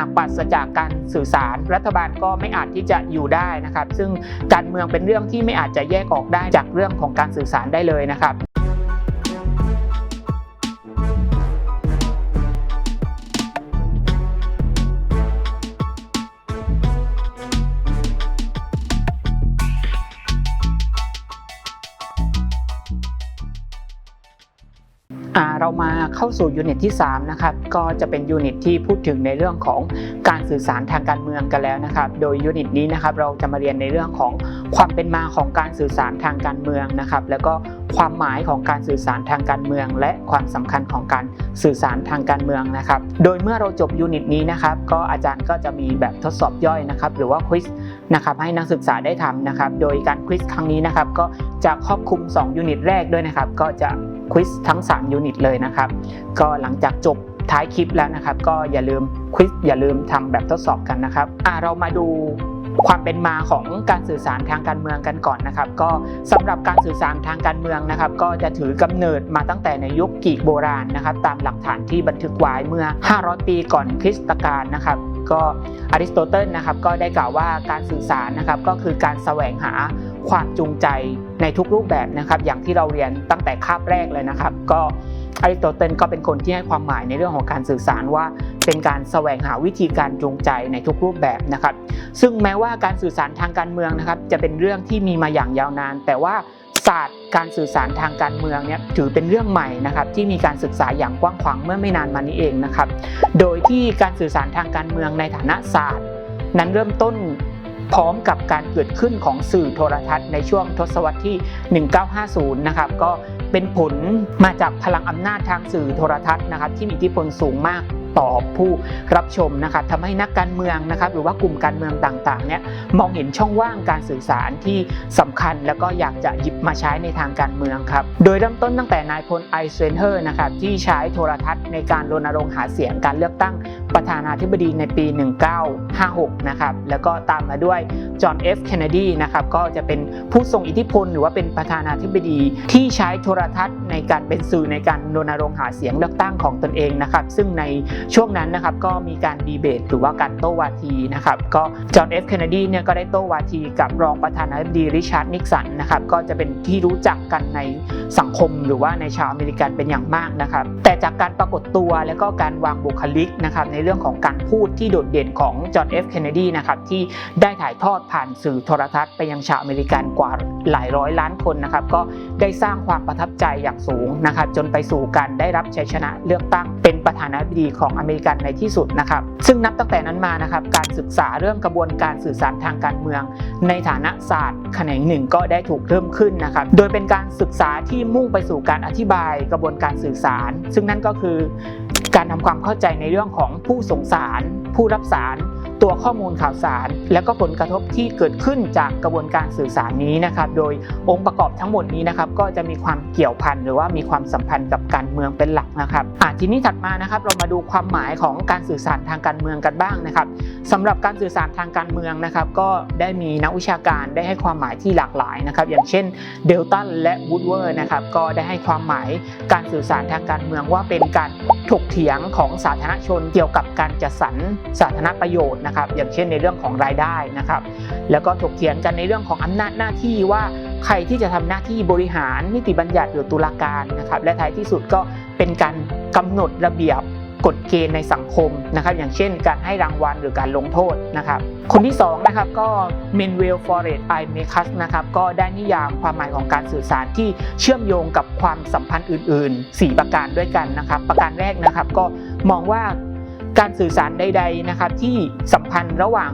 ากปราศจากการสื่อสาร รัฐบาลก็ไม่อาจที่จะอยู่ได้นะครับ ซึ่งการเมืองเป็นเรื่องที่ไม่อาจจะแยกออกได้จากเรื่องของการสื่อสารได้เลยนะครับ มาเข้าสู่ยูนิตที่3นะครับก็จะเป็นยูนิตที่พูดถึงในเรื่องของการสื่อสารทางการเมืองกันแล้วนะครับ โดยยูนิตนี้นะครับเราจะมาเรียนในเรื่องของความเป็นมาของการสื่อสารทางการเมืองนะครับ แล้วก็ ความหมายของการสื่อสารทางการเมือง และความสำคัญของการสื่อสารทางการเมืองนะครับ โดยเมื่อเราจบยูนิตนี้นะครับ ก็อาจารย์ก็จะมีแบบทดสอบย่อยนะครับ หรือว่าควิสนะครับให้นักศึกษาได้ทำนะครับ โดยการควิสครั้งนี้นะครับ ก็จะครอบคลุม 2 ยูนิตแรกด้วยนะครับ ก็จะควิสทั้ง 3 ยูนิตเลยนะครับ ก็หลังจากจบท้ายคลิปแล้วนะครับ ก็อย่าลืมควิสอย่าลืมทำแบบทดสอบกันนะครับอ่าเรามาดู ความเป็นมาของการสื่อสารทางการเมืองกันก่อนนะครับ ก็สำหรับการสื่อสารทางการเมืองนะครับ ก็จะถือกำเนิดมาตั้งแต่ในยุคกีกโบราณนะครับ ตามหลักฐานที่บันทึกไว้เมื่อ 500 ปีก่อนคริสตกาลนะครับ ก็อริสโตเติลนะครับก็ได้กล่าวว่าการสื่อสารนะครับก็คือการแสวงหาความจูงใจในทุกรูปแบบนะครับ อย่างที่เราเรียนตั้งแต่คาบแรกเลยนะครับ ก็อริสโตเติลก็เป็นคนที่ให้ความหมายในเรื่องของการสื่อสารว่า เป็นการแสวงหาวิธีการจูงใจในทุกรูปแบบนะครับ ซึ่งแม้ว่าการสื่อสารทางการเมืองนะครับจะเป็นเรื่องที่มีมาอย่างยาวนาน แต่ว่าศาสตร์การสื่อสารทางการเมืองเนี่ยถือเป็นเรื่องใหม่นะครับที่มีการศึกษาอย่างกว้างขวางเมื่อไม่นานมานี้เองนะครับ โดยที่การสื่อสารทางการเมืองในฐานะศาสตร์ นั้นเริ่มต้นพร้อมกับการเกิดขึ้นของสื่อโทรทัศน์ในช่วงทศวรรษที่ 1950 นะครับ ก็เป็นผลมาจากพลังอำนาจทางสื่อโทรทัศน์นะครับที่มีอิทธิพลสูงมาก ต่อผู้รับชมนะครับทำให้นักการเมืองนะครับหรือว่ากลุ่มการเมืองต่างๆเนี่ยมองเห็นช่องว่างการสื่อสารที่สำคัญ แล้วก็อยากจะหยิบมาใช้ในทางการเมืองครับโดยเริ่มต้นตั้งแต่นายพลไอเซนเฮอร์นะครับที่ใช้โทรทัศน์ในการรณรงค์หาเสียงการเลือกตั้งประธานาธิบดีในปี 1956 นะครับ แล้วก็ตามมาด้วยจอห์นเอฟเคนเนดีนะครับ ก็จะเป็นผู้ทรงอิทธิพลหรือว่าเป็นประธานาธิบดีที่ใช้โทรทัศน์ในการเป็นสื่อในการรณรงค์หาเสียงเลือกตั้งของตนเองนะครับ ซึ่งในช่วงนั้นนะครับก็มีการดีเบตหรือว่าการโต้วาทีนะครับก็จอห์นเอฟเคนเนดีเนี่ยก็ได้โต้วาทีกับรองประธานาธิบดีริชาร์ดนิกสันนะครับก็จะเป็นที่รู้จักกันในสังคมหรือว่าในชาวอเมริกันเป็นอย่างมากนะครับ แต่จากการปรากฏตัวและก็การวางบุคลิกนะครับในเรื่องของการพูดที่โดดเด่นของจอห์นเอฟเคนเนดีนะครับที่ได้ถ่ายทอดผ่านสื่อโทรทัศน์ไปยังชาวอเมริกันกว่าหลายร้อยล้านคนนะครับก็ได้สร้างความประทับใจอย่างสูงนะครับจนไปสู่การได้รับชัยชนะเลือกตั้งเป็นประธานาธิบดีของของอเมริกันในที่สุดนะครับ ซึ่งนับตั้งแต่นั้นมานะครับ การศึกษาเรื่องกระบวนการสื่อสารทางการเมือง ในฐานะศาสตร์แขนงหนึ่งก็ได้ถูกเริ่มขึ้นนะครับ โดยเป็นการศึกษาที่มุ่งไปสู่การอธิบายกระบวนการสื่อสาร ซึ่งนั่นก็คือ การทำความเข้าใจในเรื่องของผู้ส่งสาร ผู้รับสาร ตัวข้อมูลข่าวสาร และก็ผลกระทบที่เกิดขึ้นจากกระบวนการสื่อสารนี้นะครับ โดยองค์ประกอบทั้งหมดนี้นะครับก็จะมีความเกี่ยวพันหรือว่ามีความสัมพันธ์กับการเมืองเป็นหลักนะครับอะทีนี้ถัดมานะครับเรามาดูความหมายของการสื่อสารทางการเมืองกันบ้างนะครับสำหรับการสื่อสารทางการเมืองนะครับ ก็ได้มีนักวิชาการได้ให้ความหมายที่หลากหลายนะครับ อย่างเช่นเดลตันและวูดเวอร์นะครับก็ได้ให้ความหมายการสื่อสารทางการเมืองว่าเป็นการถกเถียงของสาธารณชนเกี่ยวกับการจัดสรรสาธารณประโยชน์นะครับอย่างเช่นในเรื่องของรายได้นะครับแล้วก็ถกเถียงกันในเรื่องของอำนาจหน้าที่ว่าใครที่จะทำหน้าที่บริหารนิติบัญญัติหรือตุลาการนะครับและท้ายที่สุดก็เป็นการกำหนดระเบียบกฎเกณฑ์ในสังคมนะครับ อย่างเช่น การให้รางวัลหรือการลงโทษนะครับ คนที่สองนะครับก็เมนเวลฟอร์เรตไอเมคัสนะครับก็ได้นิยามความหมายของการสื่อสารที่เชื่อมโยงกับความสัมพันธ์อื่น ๆ 4 ประการด้วยกันนะครับ ประการแรกนะครับก็มองว่า การสื่อสารใด ๆนะครับ ที่สัมพันธ์ระหว่าง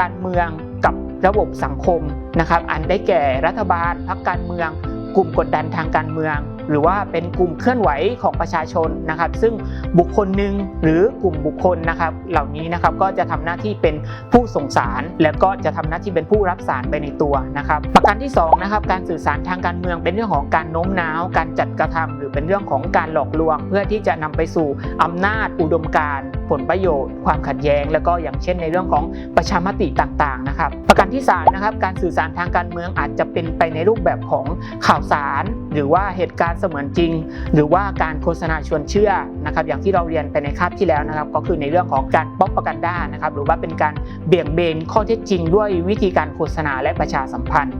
การเมืองกับระบบสังคมนะครับ อันได้แก่รัฐบาลพรรคการเมือง กลุ่มกดดันทางการเมือง หรือว่าเป็นกลุ่มเคลื่อนไหวของประชาชนนะครับ ซึ่งบุคคลหนึ่งหรือกลุ่มบุคคลนะครับ เหล่านี้นะครับก็จะทำหน้าที่เป็นผู้ส่งสาร แล้วก็จะทำหน้าที่เป็นผู้รับสารไปในตัวนะครับ ประการที่สองนะครับการสื่อสารทางการเมืองเป็นเรื่องของการโน้มน้าว การจัดกระทำหรือเป็นเรื่องของการหลอกลวง เพื่อที่จะนำไปสู่อำนาจอุดมการณ์ผลประโยชน์ ความขัดแย้ง แล้วก็อย่างเช่นในเรื่องของประชามติต่างๆนะครับ ประการที่3นะครับการสื่อสารทางการเมืองอาจจะเป็นไปในรูปแบบของข่าวสาร หรือว่าเหตุการณ์เสมือนจริง หรือว่าการโฆษณาชวนเชื่อนะครับอย่างที่เราเรียนไปในคาบที่แล้วนะครับ ก็คือในเรื่องของการป๊อปปกันด้านะครับหรือว่าเป็นการเบี่ยงเบนข้อเท็จจริง ด้วยวิธีการโฆษณาและประชาสัมพันธ์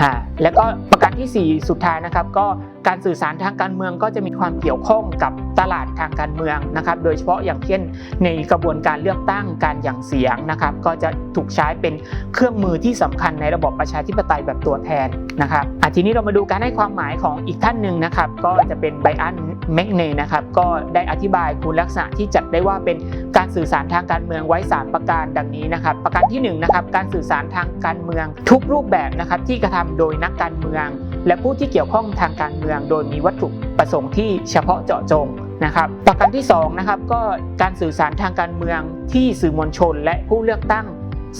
อ่าแล้วก็ประการทีสี่ 4 สุดท้ายนะครับก็ การสื่อสารทางการเมืองก็จะมีความเกี่ยวข้องกับตลาดทางการเมืองนะครับ โดยเฉพาะอย่างเช่นในกระบวนการเลือกตั้งการหยั่งเสียงนะครับ ก็จะถูกใช้เป็นเครื่องมือที่สำคัญในระบบประชาธิปไตยแบบตัวแทนนะครับอทีนี้เรามาดูการให้ความหมายของอีกท่านหนึ่งนะครับ ก็จะเป็นไบอันแมกเนนะครับ ก็ได้อธิบายคุณลักษณะที่จัดได้ว่าเป็นการสื่อสารทางการเมืองไว้ 3 ประการดังนี้นะครับ ประการที่1นะครับการสื่อสารทางการเมืองทุกรูปแบบนะครับที่กระทำโดยนักการเมือง และผู้ที่เกี่ยวข้องทางการเมืองโดยมีวัตถุประสงค์ที่เฉพาะเจาะจงนะครับประการที่2นะครับก็การสื่อสารทางการเมืองที่สื่อมวลชน และผู้เลือกตั้ง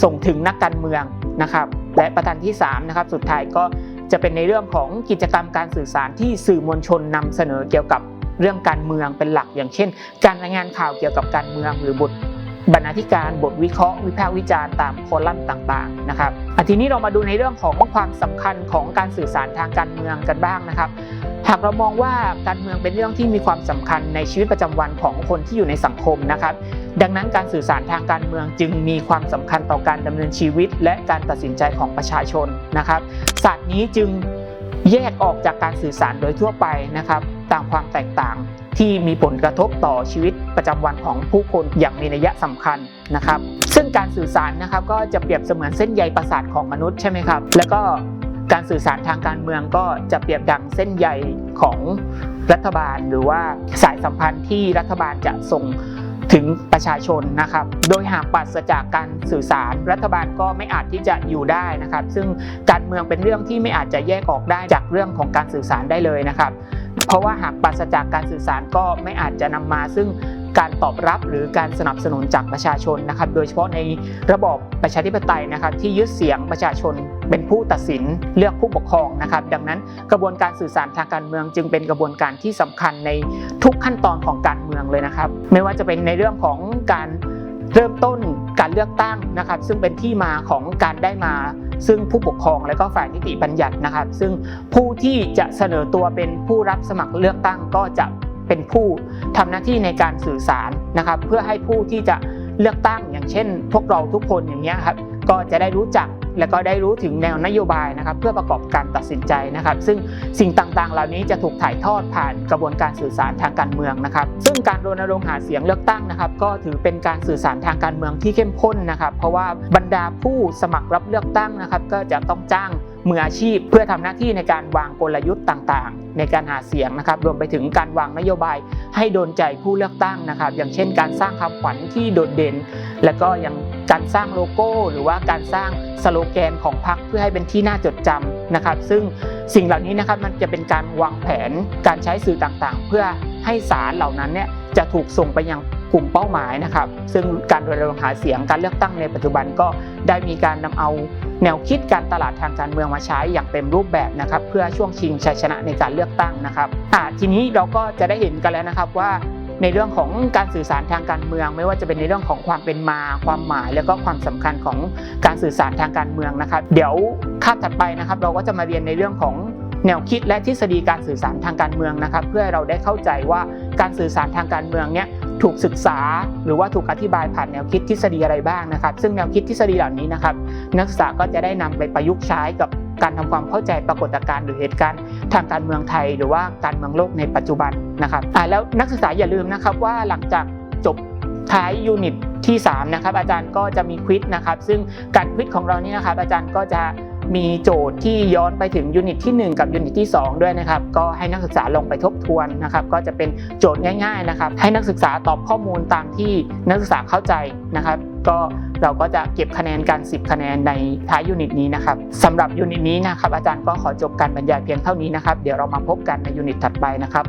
ส่งถึงนักการเมืองนะครับและประการที่3นะครับสุดท้ายก็จะเป็นในเรื่องของกิจกรรมการสื่อสารที่สื่อมวลชนนำเสนอเกี่ยวกับเรื่องการเมืองเป็นหลักอย่างเช่น การรายงานข่าวเกี่ยวกับการเมืองหรือบท บรรณาธิการบทวิเคราะห์วิพากษ์วิจารณ์ตามคอลัมน์ต่างๆนะครับอทีนี้เรามาดูในเรื่องของความสำคัญของการสื่อสารทางการเมืองกันบ้างนะครับ หากเรามองว่าการเมืองเป็นเรื่องที่มีความสำคัญในชีวิตประจำวันของคนที่อยู่ในสังคมนะครับ ดังนั้นการสื่อสารทางการเมืองจึงมีความสำคัญต่อการดำเนินชีวิต และการตัดสินใจของประชาชนนะครับศาสตร์นี้จึงแยกออกจากการสื่อสารโดยทั่วไปนะครับ ตามความแตกต่าง ที่มีผลกระทบต่อชีวิตประจำวันของผู้คนอย่างมีนัยสำคัญนะครับ ซึ่งการสื่อสารนะครับก็จะเปรียบเสมือนเส้นใยประสาทของมนุษย์ใช่ไหมครับ แล้วก็การสื่อสารทางการเมืองก็จะเปรียบดังเส้นใยของรัฐบาล หรือว่าสายสัมพันธ์ที่รัฐบาลจะส่งถึงประชาชนนะครับ โดยหากปราศจากการสื่อสารรัฐบาลก็ไม่อาจที่จะอยู่ได้นะครับ ซึ่งการเมืองเป็นเรื่องที่ไม่อาจจะแยกออกได้จากเรื่องของการสื่อสารได้เลยนะครับ เพราะว่าหากปราศจากการสื่อสารก็ไม่อาจจะนำมาซึ่งการตอบรับหรือการสนับสนุนจากประชาชนนะครับ โดยเฉพาะในระบอบประชาธิปไตยนะครับ ที่ยึดเสียงประชาชนเป็นผู้ตัดสินเลือกผู้ปกครองนะครับ ดังนั้นกระบวนการสื่อสารทางการเมือง จึงเป็นกระบวนการที่สำคัญในทุกขั้นตอนของการเมืองเลยนะครับ ไม่ว่าจะเป็นในเรื่องของการเริ่มต้น การเลือกตั้งนะครับซึ่งเป็นที่มาของการได้มา ซึ่งผู้ปกครองและก็ฝ่ายนิติบัญญัตินะครับ ซึ่งผู้ที่จะเสนอตัวเป็นผู้รับสมัครเลือกตั้งก็จะเป็นผู้ทำหน้าที่ในการสื่อสารนะครับ เพื่อให้ผู้ที่จะเลือกตั้งอย่างเช่น พวกเราทุกคนอย่างเงี้ยครับก็จะได้รู้จัก และก็ได้รู้ถึงแนวนโยบายนะครับเพื่อประกอบการตัดสินใจนะครับ ซึ่งสิ่งต่างๆ เหล่านี้จะถูกถ่ายทอดผ่านกระบวนการสื่อสารทางการเมืองนะครับ ซึ่งการรณรงค์หาเสียงเลือกตั้งนะครับ ก็ถือเป็นการสื่อสารทางการเมืองที่เข้มข้นนะครับ เพราะว่าบรรดาผู้สมัครรับเลือกตั้งนะครับ ก็จะต้องจ้างมืออาชีพเพื่อทำหน้าที่ในการวางกลยุทธ์ต่างๆ ในการหาเสียงนะครับ รวมไปถึงการวางนโยบายให้โดนใจผู้เลือกตั้งนะครับ อย่างเช่น การสร้างคำขวัญที่โดดเด่น และก็ยัง การสร้างโลโก้ หรือว่าการสร้างสโลแกนของพรรคเพื่อให้เป็นที่น่าจดจำนะครับ ซึ่งสิ่งเหล่านี้นะครับมันจะเป็นการวางแผนการใช้สื่อต่างๆ เพื่อให้สารเหล่านั้นเนี่ยจะถูกส่งไปยังกลุ่มเป้าหมายนะครับ ซึ่งการรณรงค์หาเสียงการเลือกตั้งในปัจจุบันก็ได้มีการนำเอาแนวคิดการตลาดทางการเมืองมาใช้อย่างเต็มรูปแบบนะครับ เพื่อช่วงชิงชัยชนะในการเลือกตั้งนะครับอ่าทีนี้เราก็จะได้เห็นกันแล้วนะครับว่า ในเรื่องของการสื่อสารทางการเมือง ไม่ว่าจะเป็นในเรื่องของความเป็นมา ความหมาย แล้วก็ความสำคัญของการสื่อสารทางการเมืองนะครับเดี๋ยวคาบถัดไปนะครับ เราก็จะมาเรียนในเรื่องของแนวคิดและทฤษฎีการสื่อสารทางการเมืองนะครับ เพื่อให้เราได้เข้าใจว่าการสื่อสารทางการเมืองเนี่ย ถูกศึกษา หรือว่าถูกอธิบายผ่านแนวคิดทฤษฎีอะไรบ้างนะครับ ซึ่งแนวคิดทฤษฎีเหล่านี้นะครับ นักศึกษาก็จะได้นำไปประยุกต์ใช้กับการทำความเข้าใจปรากฏการณ์หรือเหตุการณ์ทางการเมืองไทย หรือว่าการเมืองโลกในปัจจุบันนะครับอ่าแล้วนักศึกษาอย่าลืมนะครับว่าหลังจากจบท้ายยูนิตที่3นะครับอาจารย์ก็จะมีควิซนะครับซึ่งการควิซของเรานี่นะครับอาจารย์ก็จะ มีโจทย์ที่ย้อนไปถึงยูนิตที่ 1 กับยูนิตที่ 2 ด้วยนะครับ ก็ให้นักศึกษาลงไปทบทวนนะครับ ก็จะเป็นโจทย์ง่าย ๆนะครับ ให้นักศึกษาตอบข้อมูลตามที่นักศึกษาเข้าใจนะครับ ก็เราก็จะเก็บคะแนนกัน 10 คะแนนในท้ายยูนิตนี้นะครับสำหรับยูนิตนี้นะครับอาจารย์ก็ขอจบการบรรยายเพียงเท่านี้นะครับ เดี๋ยวเรามาพบกันในยูนิตถัดไปนะครับ